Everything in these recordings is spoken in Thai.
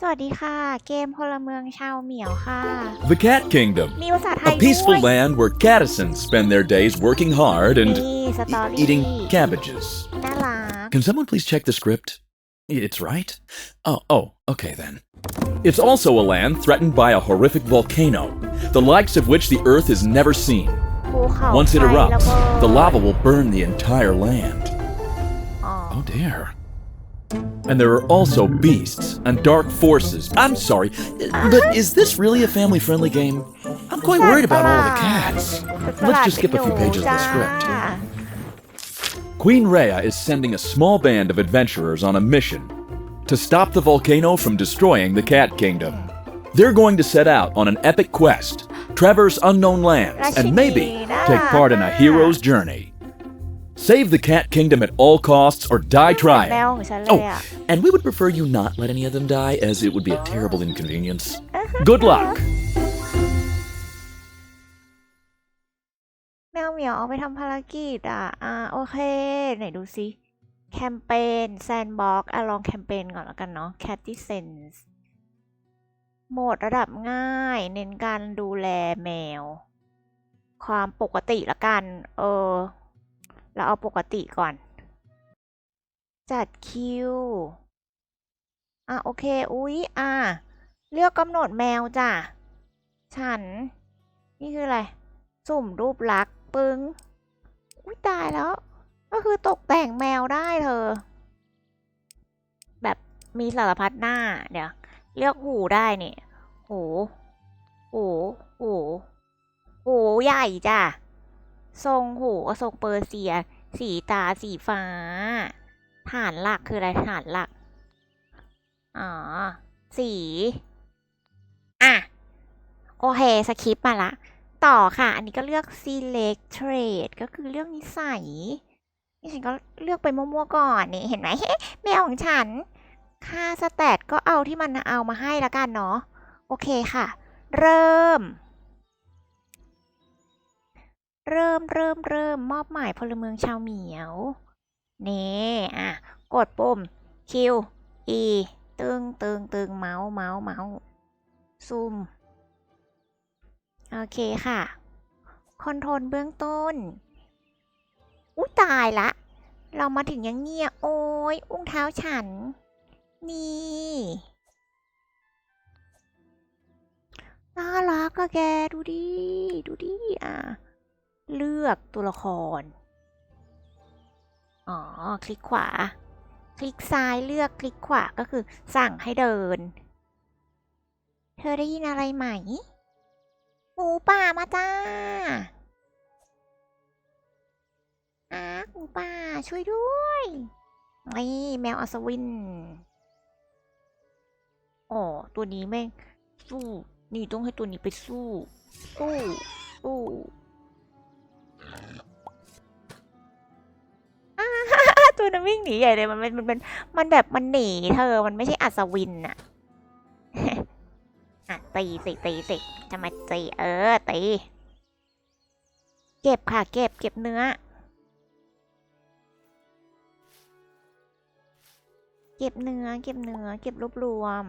สวัสดีค่ะ เกมพลเมืองชาวเหมียวค่ะ The Cat Kingdom, มีภาษาไทย a ด้วย peaceful land where cattisons spend their days working hard and นี่สตอ e- รี่ eating cabbages. น่ารัก Can someone please check the script? It's right? Oh, oh, okay then. It's also a land threatened by a horrific volcano, the likes of which the Earth has never seen. ภูเขา Once it ไฟระ erupts, เบิด the lava will burn the entire land. อ๋อ Oh dear. And there are also beasts and dark forces. I'm sorry, but is this really a family friendly game? I'm quite worried about all the cats. Let's just skip a few pages of the script. Queen Rhea is sending a small band of adventurers on a mission to stop the volcano from destroying the Cat Kingdom. They're going to set out on an epic quest, traverse unknown lands, and maybe take part in a hero's journey. Save the Cat Kingdom at all costs or die แม trying. วของฉันเลย Oh, อะ and we would prefer you not let any of them die, as it would be a terrible inconvenience. Good luck. แมวเหมียวเอาไปทำภารกิจอะ อ่า โอเค ไหนดูซิ แคมเปญ แซนบ็อกอะลองแคมเปญก่อนแล้วกันเนาะ Catty Sense โหมดระดับง่าย เน้นการดูแลแมว ความปกติละกัน เออ เราเอาปกติก่อน จัดคิว อะโอเค อุ๊ย อะ เลือกกำหนดแมวจ้ะ ฉัน นี่คืออะไร สุ่มรูปลักษ์ปึ้ง อุ้ยตายแล้ว ก็คือตกแต่งแมวได้เธอ แบบมีสารพัดหน้า เดี๋ยว เลือกหูได้เนี่ยหู หู หู หูใหญ่จ้ะ ทรงหูกทรงเปอร์เซีย สีตาสีฟ้า ฐานหลักคืออะไรฐานหลัก อ๋อ สี อะ โอเค สคริปต์มาละ ต่อค่ะ อันนี้ก็เลือก select trade ก็คือเรื่องนิสัย นี่ฉันก็เลือกไปมั่วๆก่อนนี่ เห็นไหมแมวของฉัน ค่าสแตทก็เอาที่มันเอามาให้ละกันเนาะ โอเคค่ะ เริ่ม เริ่มเริ่มเริ่มมอบหมายพลเมืองชาวเหมียวนี่อะ กดปุ่ม Q E ตึงตึงตึงเมาส์เมาส์เมาส์ซูม โอเคค่ะ คอนโทรลเบื้องต้นอุ้ตายละ เรามาถึงยังเนี่ยโอ้ย อุ้งเท้าฉัน นี่ น่ารักอะแก ดูดิ ดูดิ อะ เลือกตัวละคร อ๋อ คลิกขวา คลิกซ้ายเลือกคลิกขวาก็คือสั่งให้เดิน เธอได้ยินอะไรไหม หมูป่ามาจ้าอาหมูป่าช่วยด้วยนี่แมวอัศวินอ๋อตัวนี้แม่งสู้ นี่ต้องให้ตัวนี้ไปสู้ สู้ สู้ ตัวนั้นวิ่งหนีใหญ่เลยมันเป็นมันเป็นมันแบบมันหนีเธอมันไม่ใช่อัศวินอะอะตีสิตีสิจะมาตีเออตีเก็บค่ะ เก็บเก็บเนื้อ เก็บเนื้อ เก็บเนื้อ เก็บรวบรวม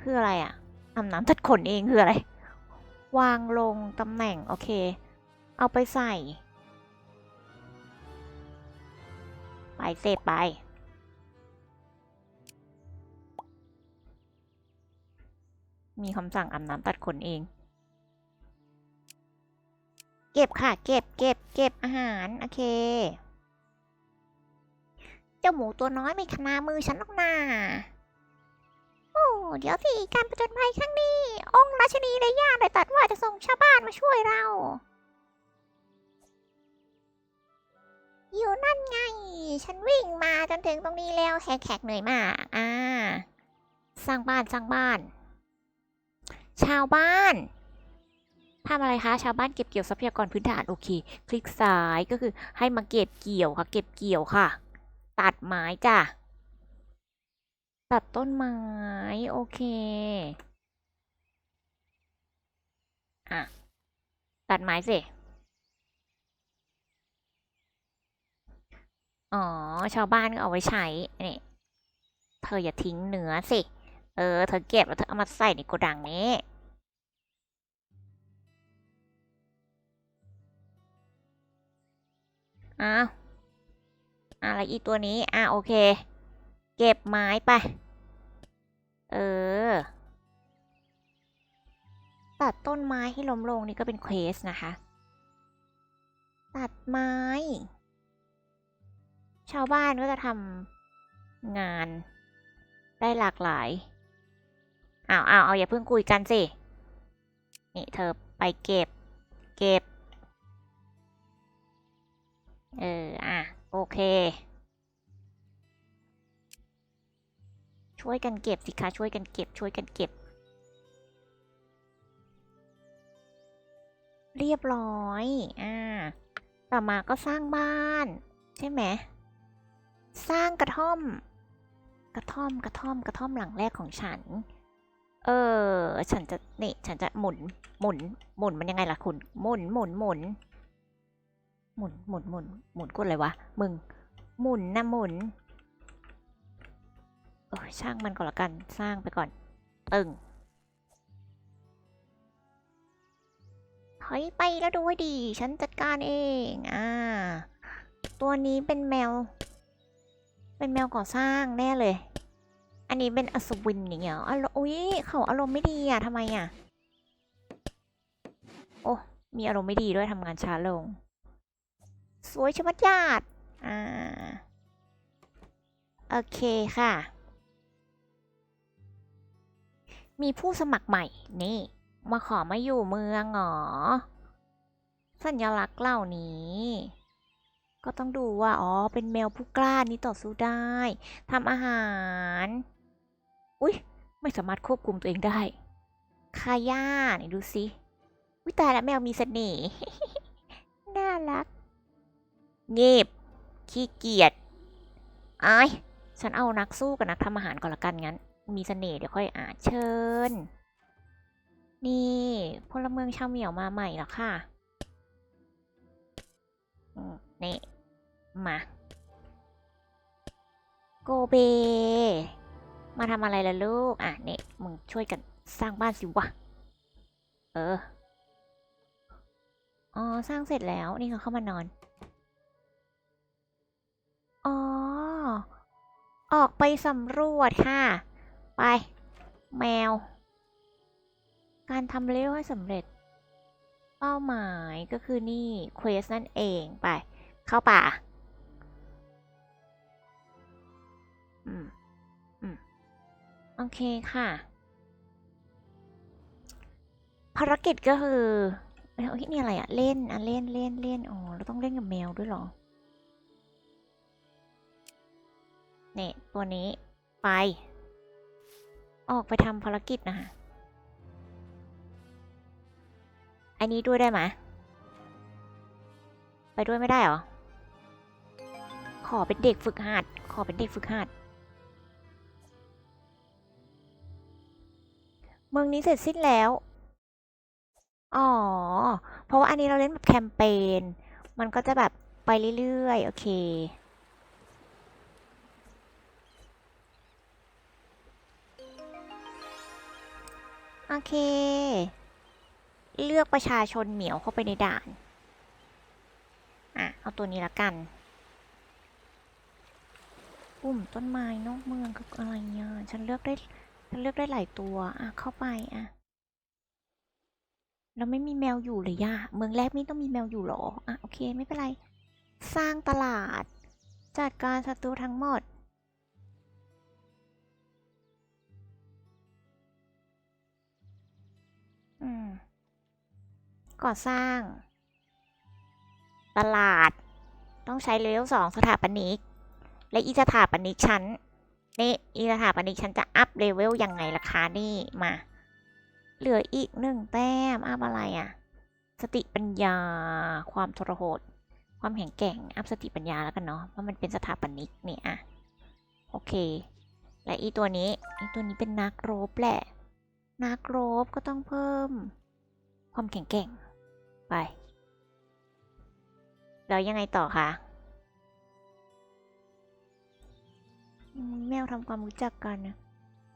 คืออะไรอะอาบน้ำตัดขนเองคืออะไร วางลงตำแหน่ง โอเค เอาไปใส่ ไปเสร็จไป มีคำสั่งอาบน้ำตัดขนเอง เก็บค่ะ เก็บเก็บเก็บอาหาร โอเค เจ้าหมูตัวน้อยไม่ขนามือฉันหรอกนาโอ้เดี๋ยวสิ การประจนภัยครั้งนี้ องค์ราชนีเลยย่าเลยตัดว่าจะส่งชาวบ้านมาช่วยเรา ฉันวิ่งมาจนถึงตรงนี้แล้วแขกๆเหนื่อยมาก อ่า สร้างบ้านสร้างบ้าน ชาวบ้านทำอะไรคะ ชาวบ้านเก็บเกี่ยวทรัพยากรพื้นฐานโอเค คลิกซ้ายก็คือให้มาเก็บเกี่ยวค่ะ เก็บเกี่ยวค่ะ ตัดไม้จ้ะ ตัดต้นไม้ โอเค อะ ตัดไม้สิ อ๋อ ชาวบ้านก็เอาไว้ใช้นี่เธออย่าทิ้งเนื้อสิ เออ เธอเก็บแล้วเธอเอามาใส่ในโกดังนี้อ้าวอะไรอีตัวนี้ อะโอเค เก็บไม้ไป เออ ตัดต้นไม้ให้ล้มลงนี่ก็เป็นเควสนะคะ ตัดไม้ ชาวบ้านก็จะทำงานได้หลากหลายเอาวอ้าเอาอย่าเพิ่งคุยกันสิ นี่เธอไปเก็บ เก็บ เออ อะ โอเค ช่วยกันเก็บสิคะช่วยกันเก็บ ช่วยกันเก็บ เรียบร้อย อ่า ต่อมาก็สร้างบ้าน ใช่ไหม สร้างกระท่อม กระท่อมกระท่อมกระท่อมหลังแรกของฉัน เออ ฉันจะนี่ฉันจะหมุนหมุนหมุนมันยังไงล่ะคุณ หมุนหมุนหมุนหมุนหมุนหมุนหมุนกดอะไรวะมึง หมุนนะหมุนเออช่างมันก่อนละกันสร้างไปก่อนตึงถอยไปแล้วดูให้ดี ฉันจัดการเอง อ่า ตัวนี้เป็นแมว เป็นแมวก่อสร้างแน่เลย อันนี้เป็นอัศวินอย่างเงี้ยอารมณ์อุ้ยเขาอารมณ์ไม่ดีอะทำไมอะ โอ้มีอารมณ์ไม่ดีด้วยทำงานช้าลง สวยชะมัดญาติอ่า โอเคค่ะ มีผู้สมัครใหม่ นี่ มาขอมาอยู่เมืองเหรอ สัญลักษณ์เหล่านี้ ก็ต้องดูว่า อ๋อ เป็นแมวผู้กล้านี้ต่อสู้ได้ ทำอาหาร อุ๊ย ไม่สามารถควบคุมตัวเองได้คาย่าไหนดูสิวิตายแล้วแมวมีเสน่ห์ น่ารัก เงียบ ขี้เกียจไอ้ฉันเอานักสู้กับนักทำอาหารก่อนละกันงั้น มีเสน่ห์เดี๋ยวค่อยอ่านเชิญ นี่พลเมืองชาวเหมียวมาใหม่แล้วค่ะนี่ มาโกเบ มาทำอะไรล่ะลูก อะนี่มึงช่วยกันสร้างบ้านสิวะ เออ อ๋อ สร้างเสร็จแล้วนี่เขาเข้ามานอน อ๋อ ออกไปสำรวจค่ะ ไป แมว การทำเลเวให้สำเร็จ เป้าหมายก็คือนี่เควสนั่นเองไป เข้าป่า อืมอืมโอเคค่ะ ภารกิจก็คือเอ้ยนี่อะไรอะเล่นอะเล่นเล่นเล่นอ๋อเราต้องเล่นกับแมวด้วยหรอเนี่ยตัวนี้ไป ออกไปทำภารกิจนะคะอันนี้ด้วยได้ไหมไปด้วยไม่ได้หรอ ขอเป็นเด็กฝึกหัด ขอเป็นเด็กฝึกหัด เมืองนี้เสร็จสิ้นแล้ว อ๋อ เพราะว่าอันนี้เราเล่นแบบแคมเปญ มันก็จะแบบไปเรื่อยๆ โอเค โอเค เลือกประชาชนเหมียวเข้าไปในด่าน อะ เอาตัวนี้ละกันปุ่มต้นไม้นอกเมืองคืออะไรเนี่ย ฉันเลือกได้ันเลือกได้หลายตัว อะ เข้าไป อะแล้วไม่มีแมวอยู่เลยย่าเมืองแรกไม่ต้องมีแมวอยู่หรอ อะ โอเค ไม่เป็นไร สร้างตลาด จัดการศัตรูทั้งหมด อืม ก่อสร้าง ตลาด ต้องใช้เลเวลสองสถาปนิก และอีสถาปนิกชั้น นี่อีสถาปนิกชั้นจะอัพเลเวลยังไงล่ะคะนี่มา เหลืออีกหนึ่งแต้มอัพอะไรอะสติปัญญา ความทรหด ความแข็งแกร่งอัพสติปัญญาแล้วกันเนาะเพราะมันเป็นสถาปนิกนี่อะโอเค และอีตัวนี้อีตัวนี้เป็นนักรบแหละ นักรบก็ต้องเพิ่ม ความแข็งแกร่งไปแล้วยังไงต่อคะ แมวทำความรู้จักกันนะ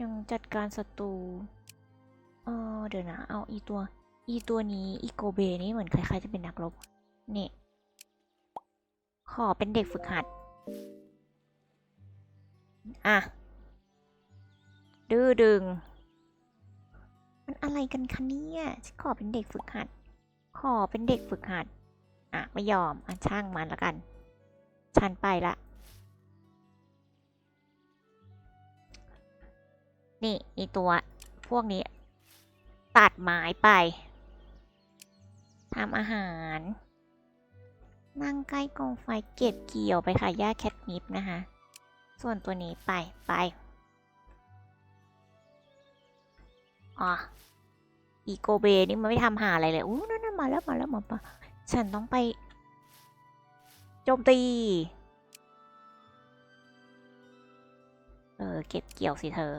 ยังจัดการศัตรูเออเดี๋ยวนะ เอาอีตัว อีตัวนี้อีโกเบนี่เหมือนคล้ายๆจะเป็นนักรบนี่ ขอเป็นเด็กฝึกหัด อะ ดื้อดึง มันอะไรกันคะเนี่ยฉันขอเป็นเด็กฝึกหัด ขอเป็นเด็กฝึกหัด อะ ไม่ยอม อะช่างมันละกัน ฉันไปละ นี่อีตัวพวกนี้ ตัดไม้ไปทำอาหาร นั่งใกล้กองไฟเก็บเกี่ยวไปค่ะย่าแคทนิปนะคะ ส่วนตัวนี้ไปไปอ๋ออีโกเบนี่มันไม่ทำหาอะไรเลยอู้นั่นมาแล้วมาแล้วมาปะฉันต้องไปโจมตี เออ เก็บเกี่ยวสิเธอ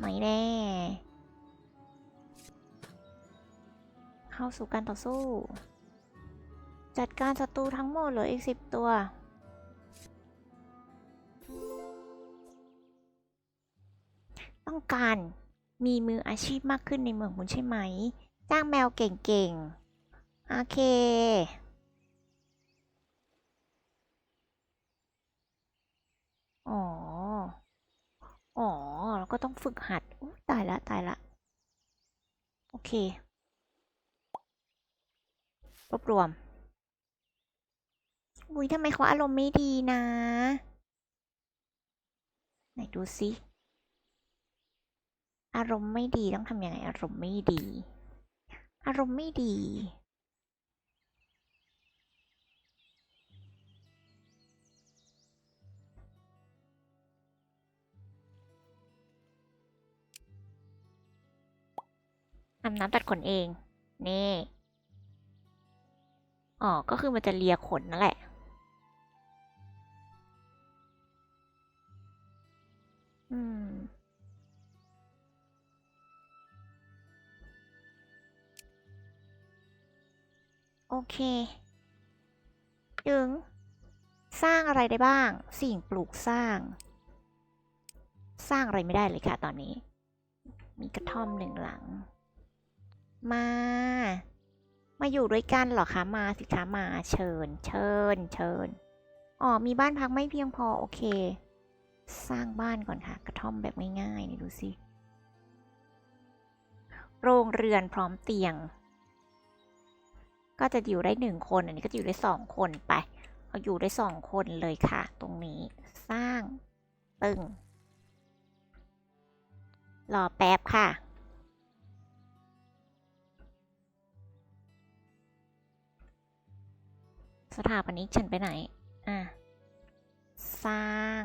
ไม่แน่เข้าสู่การต่อสู้ จัดการศัตรูทั้งหมดเหลืออีกสิบตัว ต้องการมีมืออาชีพมากขึ้นในเมืองคุณใช่ไหม จ้างแมวเก่งๆ โอเคอ๋อ อ๋อแล้ว ก็ต้องฝึกหัดอุ๊ยตายละตายละ โอเค รวบรวม อุ้ยทำไมเขาอารมณ์ไม่ดีนะ ไหนดูสิอารมณ์ไม่ดีต้องทำยังไง อารมณ์ไม่ดี อารมณ์ไม่ดี อาน้ำตัดขนเอง นี่ อ๋อ ก็คือมันจะเลียขนนั่นแหละ อืม โอเคถึง สร้างอะไรได้บ้าง สิ่งปลูกสร้าง สร้างอะไรไม่ได้เลยค่ะตอนนี้ มีกระท่อมหนึ่งหลัง มา มาอยู่ด้วยกันเหรอคะ มาสิคะ มาเชิญ เชิญ เชิญ อ๋อ มีบ้านพักไม่เพียงพอ โอเค สร้างบ้านก่อนค่ะ กระท่อมแบบง่ายๆนี่ดูสิ โรงเรือนพร้อมเตียง ก็จะอยู่ได้หนึ่งคน อันนี้ก็จะอยู่ได้สองคนไปเอาอยู่ได้สองคนเลยค่ะ ตรงนี้ สร้าง ตึง รอแป๊บค่ะ ถาปนิกฉันไปไหน อะ สร้าง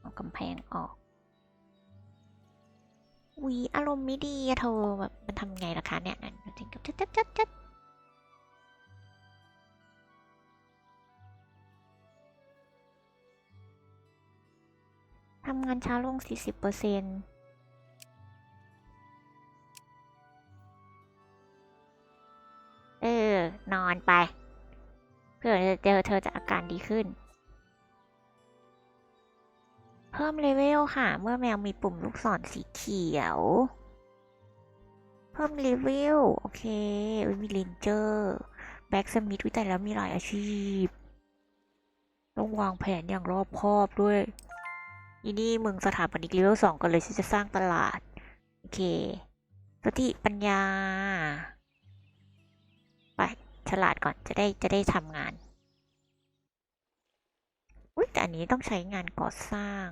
เอากำแพงออกวีอารมณ์ไม่ดีอะเธอแบบมันทำไงล่ะคะเนี่ยนั่นจริงกับจัดจัดจัดจัดทำงานช้าลง 40%เปอร์เซ็นต์ เจอเธอจะอาการดีขึ้น เพิ่มเลเวลค่ะ เมื่อแมวมีปุ่มลูกศรสีเขียว เพิ่มเลเวลโอเคมีเลนเจอร์แบ็กสมิธวิจัยแล้วมีหลายอาชีพ ต้องวางแผนอย่างรอบคอบด้วย อีนี่มึงสถาปนิกเลเวลสองกันเลยที่จะสร้างตลาด โอเคสติปัญญา ไป ฉลาดก่อนจะได้จะได้ทำงาน อุ้ยแต่อันนี้ต้องใช้งานก่อสร้าง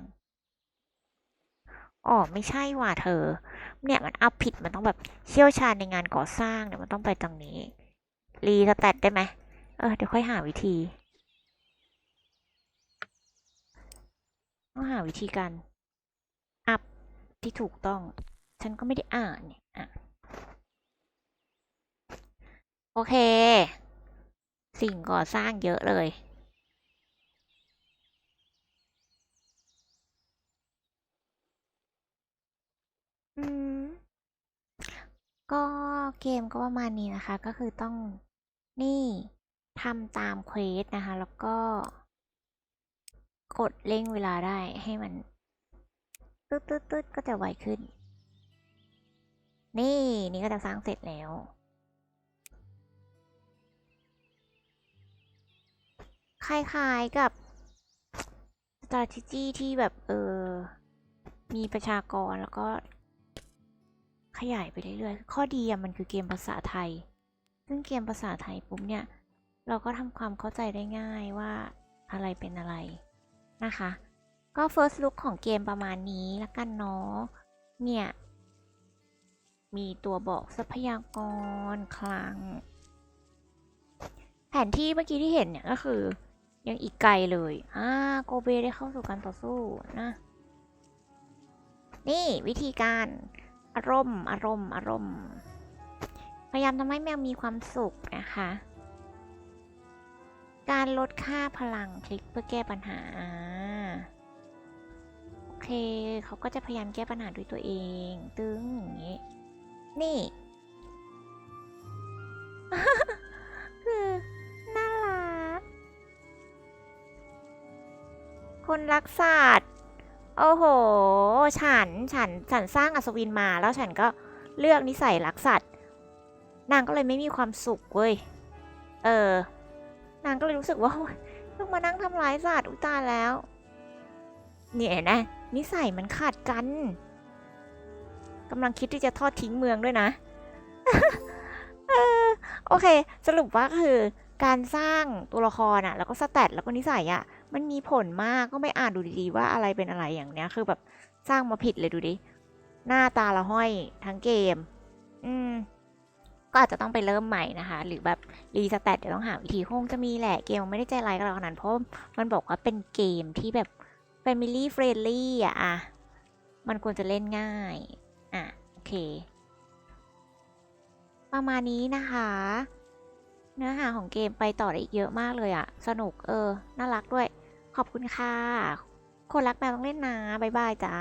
อ๋อไม่ใช่ว่ะเธอ เนี่ยมันอัพผิดมันต้องแบบเชี่ยวชาญในงานก่อสร้างเนี่ยมันต้องไปตรงนี้ รีสแตทได้ไหมเออเดี๋ยวค่อยหาวิธีต้องหาวิธีการอัพที่ถูกต้อง ฉันก็ไม่ได้อ่านเนี่ยอะโอเค สิ่งก่อสร้างเยอะเลย ก็เกมก็ประมาณนี้นะคะ ก็คือต้องนี่ทำตามเควสนะคะ แล้วก็ กดเร่งเวลาได้ให้มันตึ๊ดตึ๊ดตึ๊ดก็จะไวขึ้น นี่นี่ก็จะสร้างเสร็จแล้วคล้ายๆกับ strategy ที่แบบ เออ มีประชากรแล้วก็ ขยายไปเรื่อยๆ ข้อดีอะมันคือเกมภาษาไทย ซึ่งเกมภาษาไทยปุ๊บเนี่ย เราก็ทำความเข้าใจได้ง่ายว่าอะไรเป็นอะไรนะคะ ก็ first look ของเกมประมาณนี้ละกันเนาะ เนี่ย มีตัวบอกทรัพยากรคลัง แผนที่เมื่อกี้ที่เห็นเนี่ยก็คือ ยังอีกไกลเลย อ่า โกเบได้เข้าสู่การต่อสู้นะ นี่วิธีการ อารมณ์อารมณ์อารมณ์ พยายามทำให้แมวมีความสุขนะคะ การลดค่าพลังคลิกเพื่อแก้ปัญหาโอเคเขาก็จะพยายามแก้ปัญหาด้วยตัวเอง ตึงอย่างนี้ นี่คือน่ารักคนรักสัตว์ โอ้โห ฉัน ฉัน ฉันสร้างอัศวินมา แล้วฉันก็เลือกนิสัยรักสัตว์ นางก็เลยไม่มีความสุขเว้ย เออ นางก็เลยรู้สึกว่าต้องมานั่งทำร้ายสัตว์อุตาแล้ว เนี่ยนะ นิสัยมันขาดกัน กำลังคิดที่จะทอดทิ้งเมืองด้วยนะ เออ โอเค สรุปว่าคือการสร้างตัวละครอะแล้วก็สแตทแล้วก็นิสัยอะ มันมีผลมากก็ไม่อ่านดูดีๆว่าอะไรเป็นอะไรอย่างเนี้ย คือแบบสร้างมาผิดเลยดูดิ หน้าตาละห้อยทั้งเกม อืม ก็อาจจะต้องไปเริ่มใหม่นะคะ หรือแบบรีสแตทเดี๋ยวต้องหาวิธีคงจะมีแหละเกมไม่ได้ใจร้ายกับเราขนาดนั้นเพราะมันบอกว่าเป็นเกมที่แบบ Family Friendly อะอะมันควรจะเล่นง่าย อะ โอเค ประมาณนี้นะคะ เนื้อหาของเกมไปต่อได้อีกเยอะมากเลยอะสนุกเออ น่ารักด้วย ขอบคุณค่ะ คนรักแมวต้องเล่นนะบ๊ายบายจ้า